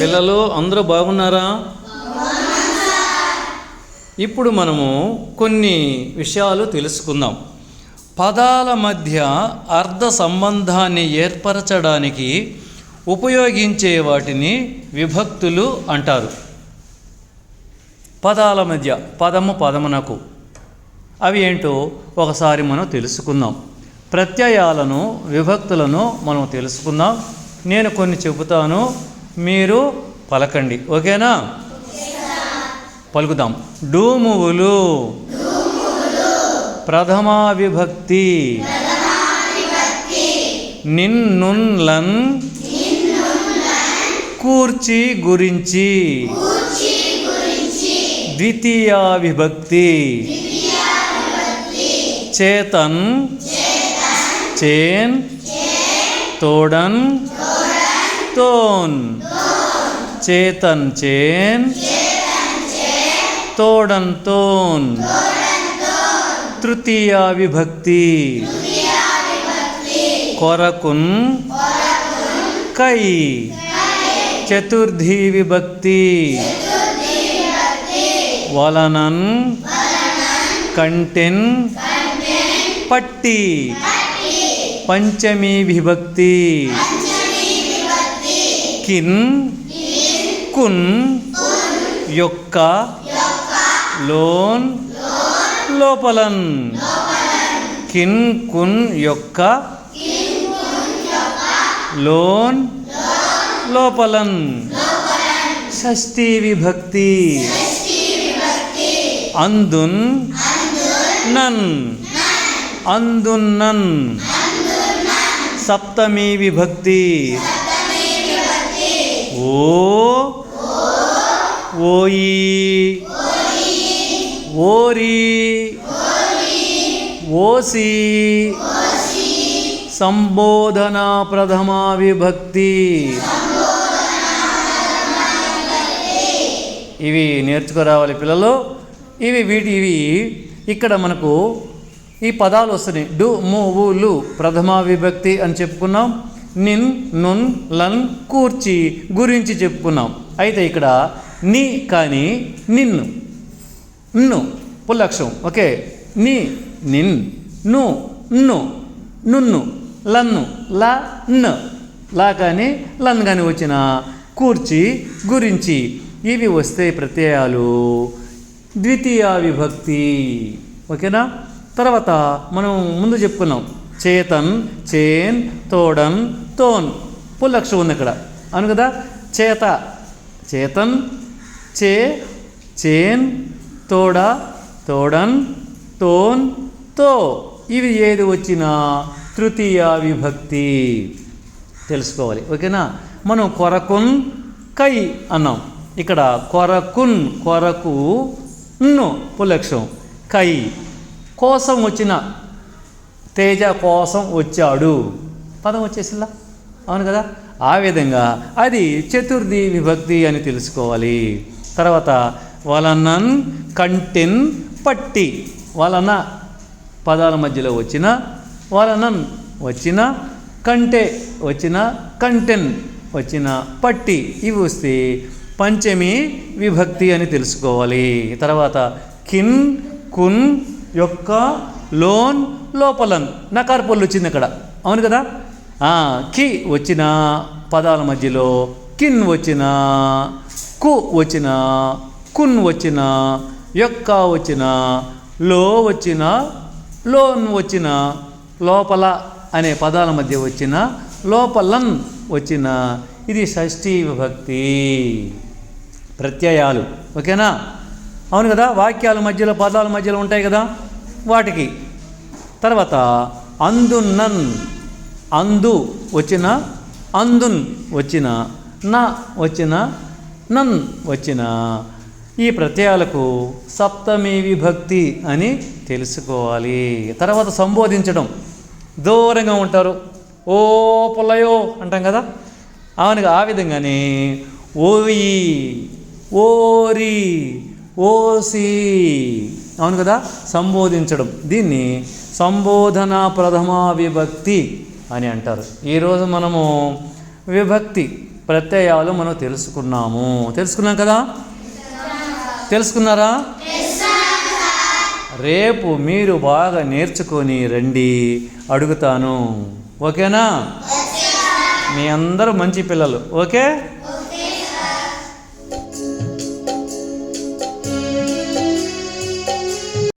పిల్లలు అందరూ బాగున్నారా? ఇప్పుడు మనము కొన్ని విషయాలు తెలుసుకుందాం. పదాల మధ్య అర్థ సంబంధాన్ని ఏర్పరచడానికి ఉపయోగించే వాటిని విభక్తులు అంటారు. పదాల మధ్య పదము పదమునకు. అవి ఏంటో ఒకసారి మనం తెలుసుకుందాం. ప్రత్యయాలను విభక్తులను మనం తెలుసుకుందాం. నేను కొన్ని చెబుతాను. మీరు పలకండి. ఓకేనా? పలుకుదాం. డూమువులు. ప్రథమా విభక్తి. నిన్నున్లన్. కూర్చి గురించి. ద్వితీయా విభక్తి. చేతన్. చేన్. తోడన్. తోన్ చేతన్ చేన్ తోడన్ తోన్ తృతీయా విభక్తి కొరకున్ కై చతుర్థీ విభక్తి వలనన్ కంటెన్ పట్టి పంచమీ విభక్తి కిన్ కున్ యొక్క లోన్ లోపలన్. కిన్ కున్ యొక్క లోన్ లోపలన్. షష్ఠీ విభక్తి. అందున్ నన్. అందున్నన్ సప్తమీ విభక్తి. ఓ ఓయి ఓరి ఓసి సంబోధన ప్రథమా విభక్తి. ఇవి నేర్చుకురావాలి పిల్లలు. ఇవి వీటి ఇవి ఇక్కడ మనకు ఈ పదాలు వస్తున్నాయి. డు ము లు ప్రథమా విభక్తి అని చెప్పుకున్నాం. నిన్ నున్ లన్ కూర్చి గురించి చెప్పుకున్నాం. అయితే ఇక్కడ ని కానీ నిన్ను ను పుల్లక్షం. ఓకే. ని నిన్. ను ను. నున్ను లన్ను. లా న్. లా కానీ లన్ కానీ వచ్చిన కూర్చి గురించి ఇవి వస్తే ప్రత్యయాలు. ద్వితీయ విభక్తి. ఓకేనా? తర్వాత మనం ముందు చెప్పుకున్నాం. చేతన్ చేన్ తోడన్ తోన్. పుల్లక్షం ఉంది ఇక్కడ. అవును కదా? చేత. చేతన్ చే చేన్ తోడ తోడన్ తోన్తో. ఇవి ఏది వచ్చినా తృతీయ విభక్తి. తెలుసుకోవాలి. ఓకేనా? మనం కొరకున్ కై అన్నాం. ఇక్కడ కొరకున్ కొరకు పులక్షం కై. కోసం వచ్చిన తేజ కోసం వచ్చాడు. పదం వచ్చేసిందా? అవును కదా? ఆ విధంగా అది చతుర్థి విభక్తి అని తెలుసుకోవాలి. తర్వాత వలనన్ కంటెన్ పట్టి. వలన పదాల మధ్యలో వచ్చిన వలనన్ వచ్చిన కంటే వచ్చిన కంటెన్ వచ్చిన పట్టి ఇవి వస్తే పంచమి విభక్తి అని తెలుసుకోవాలి. తర్వాత కిన్ కున్ యొక్క లోన్ లోపలన్. నకార్ పొల్లు వచ్చింది అక్కడ. అవును కదా? కి వచ్చిన పదాల మధ్యలో కిన్ వచ్చిన కు వచ్చిన కున్ వచ్చిన యొక్క వచ్చిన లో వచ్చిన లోన్ వచ్చిన లోపల అనే పదాల మధ్య వచ్చిన లోపలన్ వచ్చిన ఇది షష్ఠీ విభక్తి. ప్రత్యయాలు. ఓకేనా? అవును కదా? వాక్యాల మధ్యలో పదాల మధ్యలో ఉంటాయి కదా? వాటికి. తర్వాత అందున్నన్ అందు వచ్చిన అందున్ వచ్చిన నా వచ్చిన నన్ వచ్చిన. ఈ ప్రత్యయాలకు సప్తమి విభక్తి అని తెలుసుకోవాలి. తర్వాత సంబోధించడం. దూరంగా ఉంటారు. ఓ పుల్లయో అంటాం కదా? అవును ఆ విధంగానే ఓయి ఓరి ఓసి. అవును కదా? సంబోధించడం. దీన్ని సంబోధన ప్రథమా విభక్తి అని అంటారు. ఈరోజు మనము విభక్తి ప్రత్యయాలు మనం తెలుసుకున్నాము. తెలుసుకున్నాం కదా? తెలుసుకున్నారా? రేపు మీరు బాగా నేర్చుకొని రండి. అడుగుతాను. ఓకేనా? మీ అందరూ మంచి పిల్లలు. ఓకే?